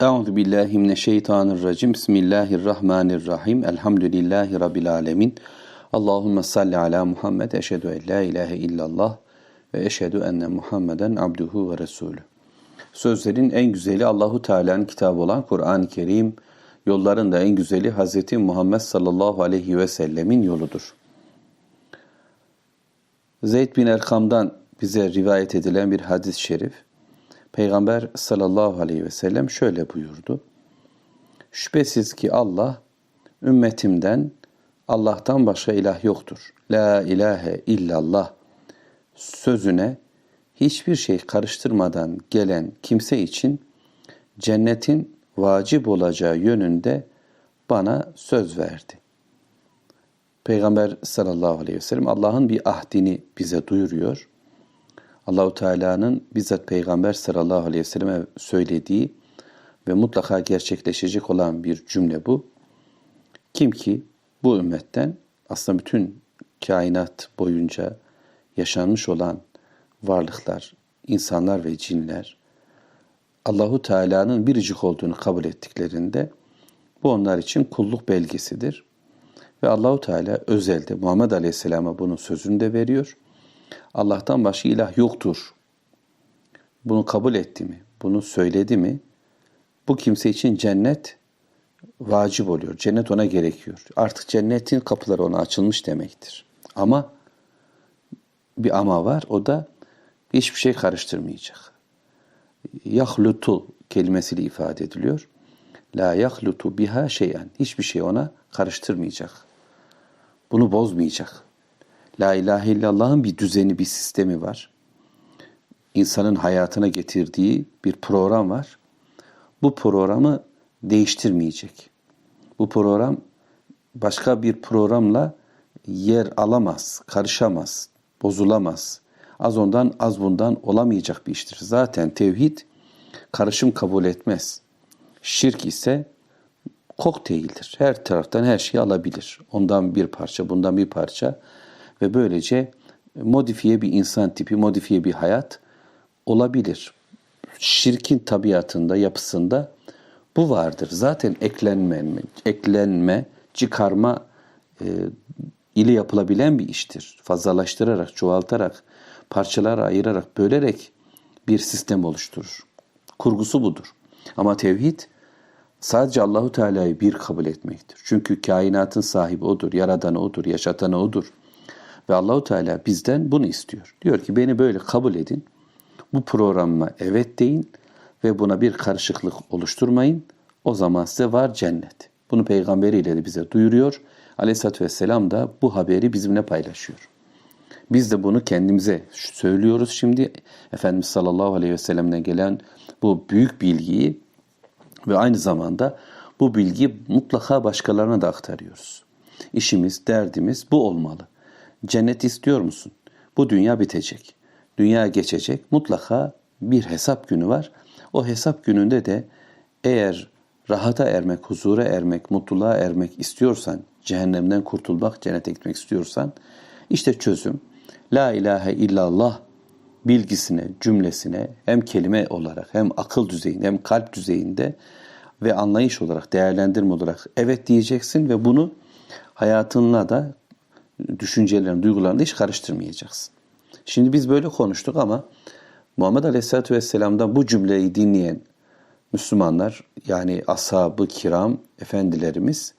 Euzu billahi mineşşeytanirracim. Bismillahirrahmanirrahim. Elhamdülillahi rabbil alamin. Allahumme salli ala Muhammed. Eşhedü en la ilahe illallah ve eşhedü enne Muhammeden abduhu ve resulü. Sözlerin en güzeli Allahu Teala'nın kitabı olan Kur'an-ı Kerim, yolların da en güzeli Hz. Muhammed sallallahu aleyhi ve sellemin yoludur. Zeyd bin Erkam'dan bize rivayet edilen bir hadis-i şerif, Peygamber sallallahu aleyhi ve sellem şöyle buyurdu. Şüphesiz ki Allah ümmetimden Allah'tan başka ilah yoktur. La ilahe illallah sözüne hiçbir şey karıştırmadan gelen kimse için cennetin vacip olacağı yönünde bana söz verdi. Peygamber sallallahu aleyhi ve sellem Allah'ın bir ahdini bize duyuruyor. Allahu Teala'nın bizzat Peygamber sallallahu aleyhi ve selleme söylediği ve mutlaka gerçekleşecek olan bir cümle bu. Kim ki bu ümmetten aslında bütün kainat boyunca yaşanmış olan varlıklar, insanlar ve cinler Allahu Teala'nın biricik olduğunu kabul ettiklerinde bu onlar için kulluk belgesidir. Ve Allahu Teala özelde Muhammed Aleyhisselam'a bunun sözünü de veriyor. Allah'tan başka ilah yoktur. Bunu kabul etti mi? Bunu söyledi mi? Bu kimse için cennet vacip oluyor. Cennet ona gerekiyor. Artık cennetin kapıları ona açılmış demektir. Ama bir ama var. O da hiçbir şey karıştırmayacak. Yahlutu kelimesiyle ifade ediliyor. La yahlutu biha şeyen. Hiçbir şey ona karıştırmayacak. Bunu bozmayacak. La ilahe illallah'ın bir düzeni, bir sistemi var. İnsanın hayatına getirdiği bir program var. Bu programı değiştirmeyecek. Bu program başka bir programla yer alamaz, karışamaz, bozulamaz. Az ondan az bundan olamayacak bir iştir. Zaten tevhid karışım kabul etmez. Şirk ise kokteyldir. Her taraftan her şeyi alabilir. Ondan bir parça, bundan bir parça ve böylece modifiye bir insan tipi, modifiye bir hayat olabilir. Şirkin tabiatında, yapısında bu vardır. Zaten eklenme, eklenme, çıkarma e, ile yapılabilen bir iştir. Fazlalaştırarak, çoğaltarak, parçalara ayırarak, bölerek bir sistem oluşturur. Kurgusu budur. Ama tevhid sadece Allahu Teala'yı bir kabul etmektir. Çünkü kainatın sahibi odur, yaradanı odur, yaşatanı odur. Ve Allahu Teala bizden bunu istiyor. Diyor ki beni böyle kabul edin. Bu programıma evet deyin ve buna bir karışıklık oluşturmayın. O zaman size var cennet. Bunu peygamberiyle de bize duyuruyor. Aleyhisselatü Vesselam da bu haberi bizimle paylaşıyor. Biz de bunu kendimize söylüyoruz şimdi. Efendimiz sallallahu aleyhi ve sellem'den gelen bu büyük bilgiyi ve aynı zamanda bu bilgiyi mutlaka başkalarına da aktarıyoruz. İşimiz, derdimiz bu olmalı. Cennet istiyor musun? Bu dünya bitecek. Dünya geçecek. Mutlaka bir hesap günü var. O hesap gününde de eğer rahata ermek, huzura ermek, mutluluğa ermek istiyorsan, cehennemden kurtulmak, cennete gitmek istiyorsan, işte çözüm La ilahe illallah bilgisine, cümlesine hem kelime olarak hem akıl düzeyinde hem kalp düzeyinde ve anlayış olarak, değerlendirme olarak evet diyeceksin ve bunu hayatınla da düşüncelerini, duygularını hiç karıştırmayacaksın. Şimdi biz böyle konuştuk ama Muhammed Aleyhisselatü Vesselam'dan bu cümleyi dinleyen Müslümanlar yani ashab-ı kiram, efendilerimiz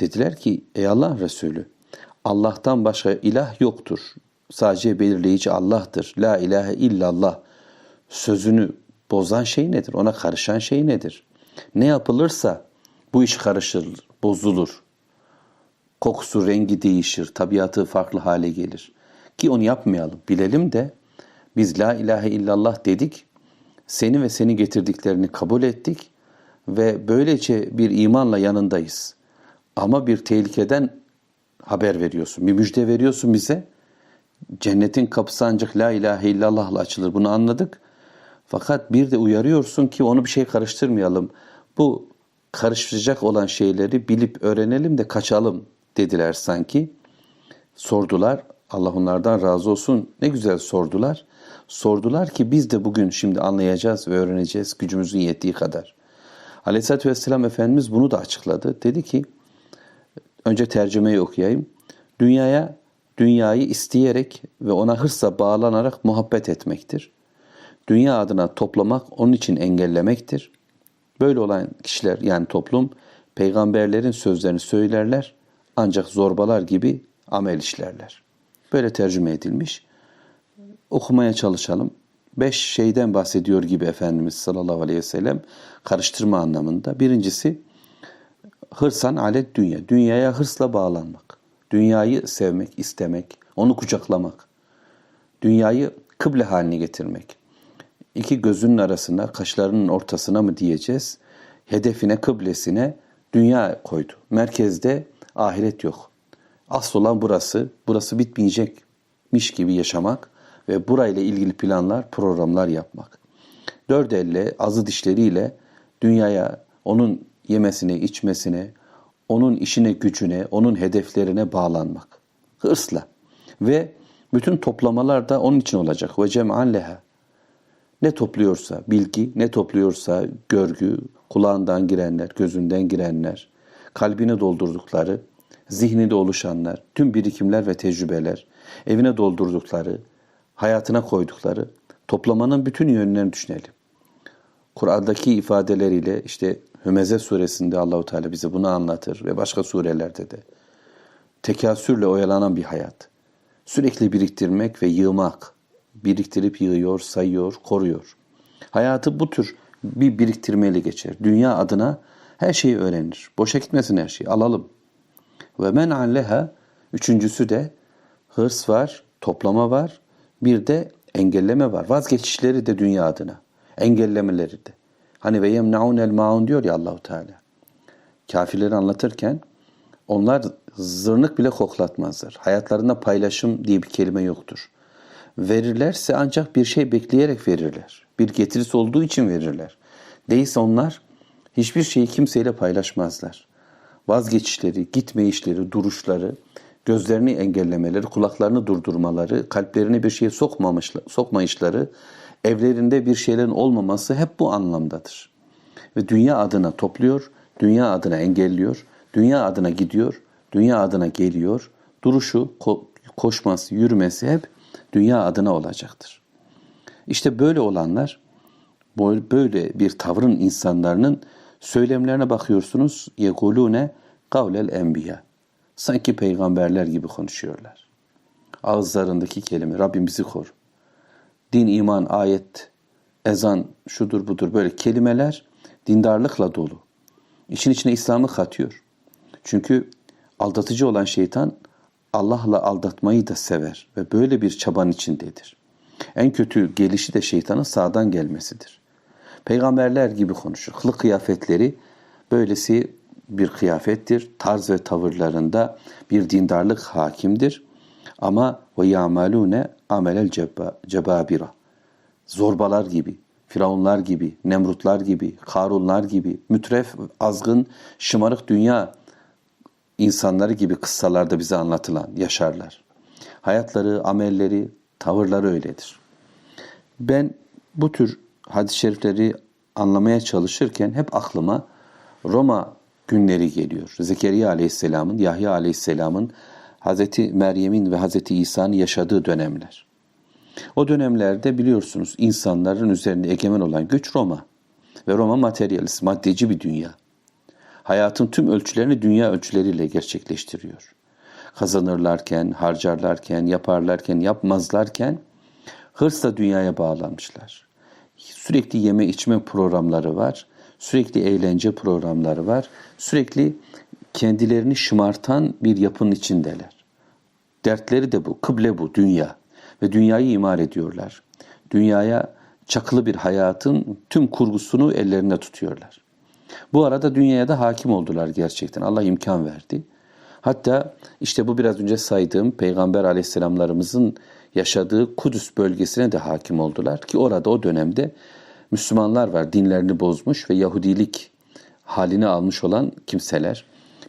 dediler ki ey Allah Resulü Allah'tan başka ilah yoktur. Sadece belirleyici Allah'tır. La ilahe illallah sözünü bozan şey nedir? Ona karışan şey nedir? Ne yapılırsa bu iş karışır, bozulur. Kokusu, rengi değişir, tabiatı farklı hale gelir. Ki onu yapmayalım. Bilelim de biz la ilahe illallah dedik. Seni ve seni getirdiklerini kabul ettik ve böylece bir imanla yanındayız. Ama bir tehlikeden haber veriyorsun, bir müjde veriyorsun bize. Cennetin kapısı ancak la ilahe illallah'la açılır. Bunu anladık. Fakat bir de uyarıyorsun ki onu bir şey karıştırmayalım. Bu karışacak olan şeyleri bilip öğrenelim de kaçalım dediler sanki. Sordular. Allah onlardan razı olsun. Ne güzel sordular. Sordular ki biz de bugün şimdi anlayacağız ve öğreneceğiz gücümüzün yettiği kadar. Aleyhisselatü Vesselam Efendimiz bunu da açıkladı. Dedi ki, önce tercümeyi okuyayım. Dünyaya, dünyayı isteyerek ve ona hırsla bağlanarak muhabbet etmektir. Dünya adına toplamak onun için engellemektir. Böyle olan kişiler yani toplum peygamberlerin sözlerini söylerler ancak zorbalar gibi amel işlerler. Böyle tercüme edilmiş. Okumaya çalışalım. Beş şeyden bahsediyor gibi Efendimiz sallallahu aleyhi ve sellem karıştırma anlamında. Birincisi hırsan alet dünya. Dünyaya hırsla bağlanmak. Dünyayı sevmek, istemek, onu kucaklamak. Dünyayı kıble haline getirmek. İki gözünün arasına, kaşlarının ortasına mı diyeceğiz? Hedefine, kıblesine dünya koydu. Merkezde ahiret yok. Asıl olan burası. Burası bitmeyecekmiş gibi yaşamak ve burayla ilgili planlar, programlar yapmak. Dört elle, azı dişleriyle dünyaya, onun yemesine, içmesine, onun işine, gücüne, onun hedeflerine bağlanmak. Hırsla. Ve bütün toplamalar da onun için olacak. Ve cem'an leha. Ne topluyorsa bilgi, ne topluyorsa görgü, kulağından girenler, gözünden girenler, kalbini doldurdukları, zihninde oluşanlar, tüm birikimler ve tecrübeler, evine doldurdukları, hayatına koydukları toplamanın bütün yönlerini düşünelim. Kur'an'daki ifadeleriyle işte Hümeze suresinde Allahu Teala bize bunu anlatır ve başka surelerde de. Tekasürle oyalanan bir hayat. Sürekli biriktirmek ve yığmak. Biriktirip yığıyor, sayıyor, koruyor. Hayatı bu tür bir biriktirmeyle geçer. Dünya adına her şeyi öğrenir. Boşa gitmesin her şey. Alalım. Ve men alleha üçüncüsü de hırs var, toplama var. Bir de engelleme var. Vazgeçişleri de dünya adına. Engellemeleri de. Hani ve yemnaun el maun diyor ya Allahu Teala. Kafirleri anlatırken onlar zırnık bile koklatmazlar. Hayatlarında paylaşım diye bir kelime yoktur. Verirlerse ancak bir şey bekleyerek verirler. Bir getirisi olduğu için verirler. Değilse onlar hiçbir şeyi kimseyle paylaşmazlar. Vazgeçişleri, gitmeyişleri, duruşları, gözlerini engellemeleri, kulaklarını durdurmaları, kalplerini bir şeye sokmayışları, evlerinde bir şeylerin olmaması hep bu anlamdadır. Ve dünya adına topluyor, dünya adına engelliyor, dünya adına gidiyor, dünya adına geliyor. Duruşu, koşması, yürümesi hep dünya adına olacaktır. İşte böyle olanlar, böyle bir tavrın insanların söylemlerine bakıyorsunuz. Yekulune kavlel enbiya. Sanki peygamberler gibi konuşuyorlar. Ağızlarındaki kelime Rabbim bizi kor. Din, iman, ayet, ezan, şudur budur böyle kelimeler dindarlıkla dolu. İçin içine İslam'ı katıyor. Çünkü aldatıcı olan şeytan Allah'la aldatmayı da sever ve böyle bir çaban içindedir. En kötü gelişi de şeytanın sağdan gelmesidir. Peygamberler gibi konuşur. Kılık kıyafetleri böylesi bir kıyafettir. Tarz ve tavırlarında bir dindarlık hakimdir. Ama ve yamalune amelel cebabira. Zorbalar gibi, firavunlar gibi, nemrutlar gibi, karunlar gibi, mütref, azgın, şımarık dünya insanları gibi kıssalarda bize anlatılan yaşarlar. Hayatları, amelleri, tavırları öyledir. Ben bu tür hadis-i şerifleri anlamaya çalışırken hep aklıma Roma günleri geliyor. Zekeriya Aleyhisselam'ın, Yahya Aleyhisselam'ın, Hazreti Meryem'in ve Hazreti İsa'nın yaşadığı dönemler. O dönemlerde biliyorsunuz insanların üzerinde egemen olan güç Roma. Ve Roma materyalist, maddeci bir dünya. Hayatın tüm ölçülerini dünya ölçüleriyle gerçekleştiriyor. Kazanırlarken, harcarlarken, yaparlarken, yapmazlarken hırsla dünyaya bağlanmışlar. Sürekli yeme içme programları var. Sürekli eğlence programları var. Sürekli kendilerini şımartan bir yapının içindeler. Dertleri de bu, kıble bu, dünya. Ve dünyayı imar ediyorlar. Dünyaya çakılı bir hayatın tüm kurgusunu ellerinde tutuyorlar. Bu arada dünyaya da hakim oldular gerçekten. Allah imkan verdi. Hatta işte bu biraz önce saydığım Peygamber aleyhisselamlarımızın yaşadığı Kudüs bölgesine de hakim oldular ki orada o dönemde Müslümanlar var dinlerini bozmuş ve Yahudilik halini almış olan kimseler.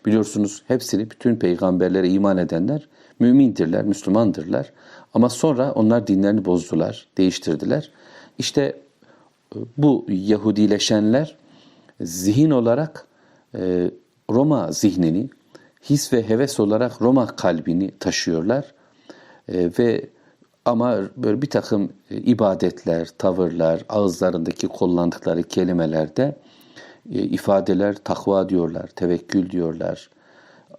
Biliyorsunuz hepsini bütün peygamberlere iman edenler mümindirler, Müslümandırlar. Ama sonra onlar dinlerini bozdular, değiştirdiler. İşte e, bu Yahudileşenler zihin olarak e, Roma zihnini, his ve heves olarak Roma kalbini taşıyorlar. E, ve ama böyle bir takım e, ibadetler, tavırlar, ağızlarındaki kullandıkları kelimelerde e, ifadeler takva diyorlar, tevekkül diyorlar,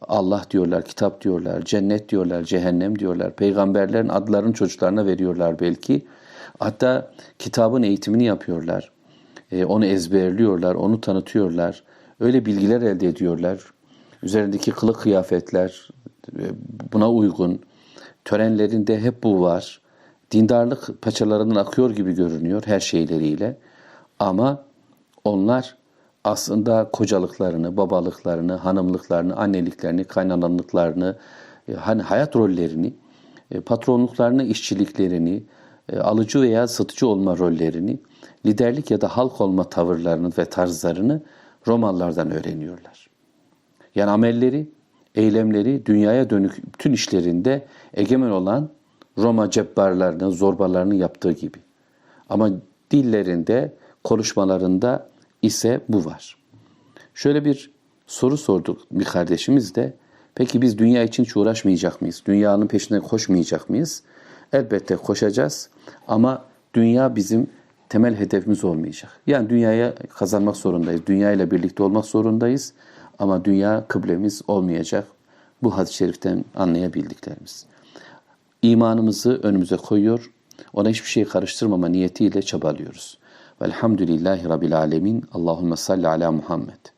Allah diyorlar, kitap diyorlar, cennet diyorlar, cehennem diyorlar. Peygamberlerin adlarını çocuklarına veriyorlar belki. Hatta kitabın eğitimini yapıyorlar. E, onu ezberliyorlar, onu tanıtıyorlar. Öyle bilgiler elde ediyorlar. Üzerindeki kılık kıyafetler buna uygun. Törenlerinde hep bu var. Dindarlık paçalarından akıyor gibi görünüyor her şeyleriyle. Ama onlar aslında kocalıklarını, babalıklarını, hanımlıklarını, anneliklerini, kaynananlıklarını, e, hani hayat rollerini, e, patronluklarını, işçiliklerini, e, alıcı veya satıcı olma rollerini, liderlik ya da halk olma tavırlarını ve tarzlarını Romalılardan öğreniyorlar. Yani amelleri, eylemleri dünyaya dönük bütün işlerinde egemen olan Roma cebbarlarının, zorbalarının yaptığı gibi. Ama dillerinde, konuşmalarında ise bu var. Şöyle bir soru sorduk bir kardeşimiz de. Peki biz dünya için hiç uğraşmayacak mıyız? Dünyanın peşine koşmayacak mıyız? Elbette koşacağız ama dünya bizim temel hedefimiz olmayacak. Yani dünyaya kazanmak zorundayız. Dünya ile birlikte olmak zorundayız. Ama dünya kıblemiz olmayacak. Bu hadis-i şeriften anlayabildiklerimiz. İmanımızı önümüze koyuyor. Ona hiçbir şey karıştırmama niyetiyle çabalıyoruz. Velhamdülillahi Rabbil Alemin. Allahümme salli ala Muhammed.